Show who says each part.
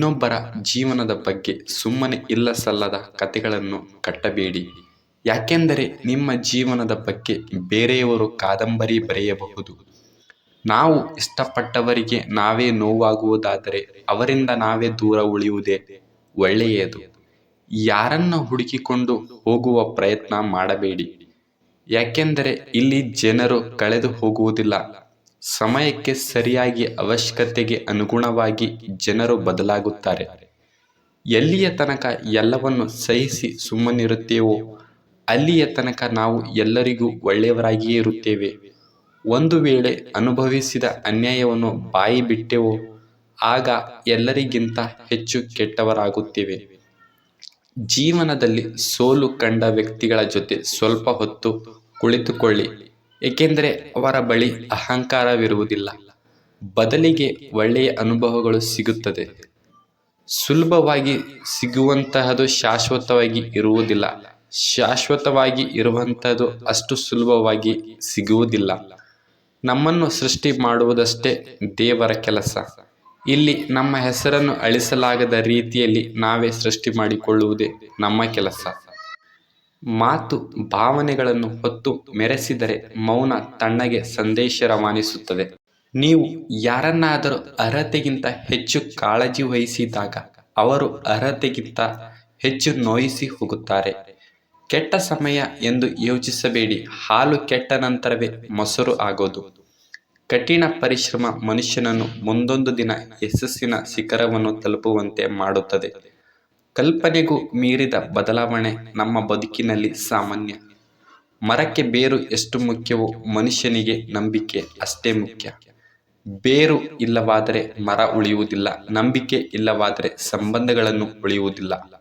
Speaker 1: ಇನ್ನೊಬ್ಬರ ಜೀವನದ ಬಗ್ಗೆ ಸುಮ್ಮನೆ ಇಲ್ಲ ಸಲ್ಲದ ಕಥೆಗಳನ್ನು ಕಟ್ಟಬೇಡಿ. ಯಾಕೆಂದರೆ ನಿಮ್ಮ ಜೀವನದ ಬಗ್ಗೆ ಬೇರೆಯವರು ಕಾದಂಬರಿ ಬರೆಯಬಹುದು. ನಾವು ಇಷ್ಟಪಟ್ಟವರಿಗೆ ನಾವೇ ನೋವಾಗುವುದಾದರೆ ಅವರಿಂದ ನಾವೇ ದೂರ ಉಳಿಯುವುದೇ ಒಳ್ಳೆಯದು. ಯಾರನ್ನ ಹುಡುಕಿಕೊಂಡು ಹೋಗುವ ಪ್ರಯತ್ನ ಮಾಡಬೇಡಿ. ಯಾಕೆಂದರೆ ಇಲ್ಲಿ ಜನರು ಕಳೆದು ಹೋಗುವುದಿಲ್ಲ. ಸಮಯಕ್ಕೆ ಸರಿಯಾಗಿ ಅವಶ್ಯಕತೆಗೆ ಅನುಗುಣವಾಗಿ ಜನರು ಬದಲಾಗುತ್ತಾರೆ. ಎಲ್ಲಿಯ ತನಕ ಎಲ್ಲವನ್ನು ಸಹಿಸಿ ಸುಮ್ಮನಿರುತ್ತೇವೋ, ಅಲ್ಲಿಯ ತನಕ ನಾವು ಎಲ್ಲರಿಗೂ ಒಳ್ಳೆಯವರಾಗಿಯೇ ಇರುತ್ತೇವೆ. ಒಂದು ವೇಳೆ ಅನುಭವಿಸಿದ ಅನ್ಯಾಯವನ್ನು ಬಾಯಿ ಬಿಟ್ಟೆವೋ, ಆಗ ಎಲ್ಲರಿಗಿಂತ ಹೆಚ್ಚು ಕೆಟ್ಟವರಾಗುತ್ತೇವೆ. ಜೀವನದಲ್ಲಿ ಸೋಲು ಕಂಡ ವ್ಯಕ್ತಿಗಳ ಜೊತೆ ಸ್ವಲ್ಪ ಹೊತ್ತು ಕುಳಿತುಕೊಳ್ಳಿ. ಏಕೆಂದರೆ ಅವರ ಬಳಿ ಅಹಂಕಾರವಿರುವುದಿಲ್ಲ. ಬದಲಿಗೆ ಒಳ್ಳೆಯ ಅನುಭವಗಳು ಸಿಗುತ್ತದೆ. ಸುಲಭವಾಗಿ ಸಿಗುವಂತಹದು ಶಾಶ್ವತವಾಗಿ ಇರುವುದಿಲ್ಲ. ಶಾಶ್ವತವಾಗಿ ಇರುವಂಥದ್ದು ಅಷ್ಟು ಸುಲಭವಾಗಿ ಸಿಗುವುದಿಲ್ಲ. ನಮ್ಮನ್ನು ಸೃಷ್ಟಿ ಮಾಡುವುದಷ್ಟೇ ದೇವರ ಕೆಲಸ. ಇಲ್ಲಿ ನಮ್ಮ ಹೆಸರನ್ನು ಅಳಿಸಲಾಗದ ರೀತಿಯಲ್ಲಿ ನಾವೇ ಸೃಷ್ಟಿ ಮಾಡಿಕೊಳ್ಳುವುದೇ ನಮ್ಮ ಕೆಲಸ. ಮಾತು ಭಾವನೆಗಳನ್ನು ಹೊತ್ತು ಮೆರೆಸಿದರೆ ಮೌನ ತಣ್ಣಗೆ ಸಂದೇಶ ರವಾನಿಸುತ್ತದೆ ನೀವು ಯಾರನ್ನಾದರೂ ಅರ್ಹತೆಗಿಂತ ಹೆಚ್ಚು ಕಾಳಜಿ ವಹಿಸಿದಾಗ ಅವರು ಅರ್ಹತೆಗಿಂತ ಹೆಚ್ಚು ನೋಯಿಸಿ ಹೋಗುತ್ತಾರೆ. ಕೆಟ್ಟ ಸಮಯ ಎಂದು ಯೋಚಿಸಬೇಡಿ. ಹಾಲು ಕೆಟ್ಟ ನಂತರವೇ ಮೊಸರು ಆಗೋದು. ಕಠಿಣ ಪರಿಶ್ರಮ ಮನುಷ್ಯನನ್ನು ಮುಂದೊಂದು ದಿನ ಯಶಸ್ಸಿನ ಶಿಖರವನ್ನು ತಲುಪುವಂತೆ ಮಾಡುತ್ತದೆ. ಕಲ್ಪನೆಗೂ ಮೀರಿದ ಬದಲಾವಣೆ ನಮ್ಮ ಬದುಕಿನಲ್ಲಿ ಸಾಮಾನ್ಯ. ಮರಕ್ಕೆ ಬೇರು ಎಷ್ಟು ಮುಖ್ಯವೋ ಮನುಷ್ಯನಿಗೆ ನಂಬಿಕೆ ಅಷ್ಟೇ ಮುಖ್ಯ. ಬೇರು ಇಲ್ಲವಾದರೆ ಮರ ಉಳಿಯುವುದಿಲ್ಲ, ನಂಬಿಕೆ ಇಲ್ಲವಾದರೆ ಸಂಬಂಧಗಳನ್ನು ಉಳಿಯುವುದಿಲ್ಲ.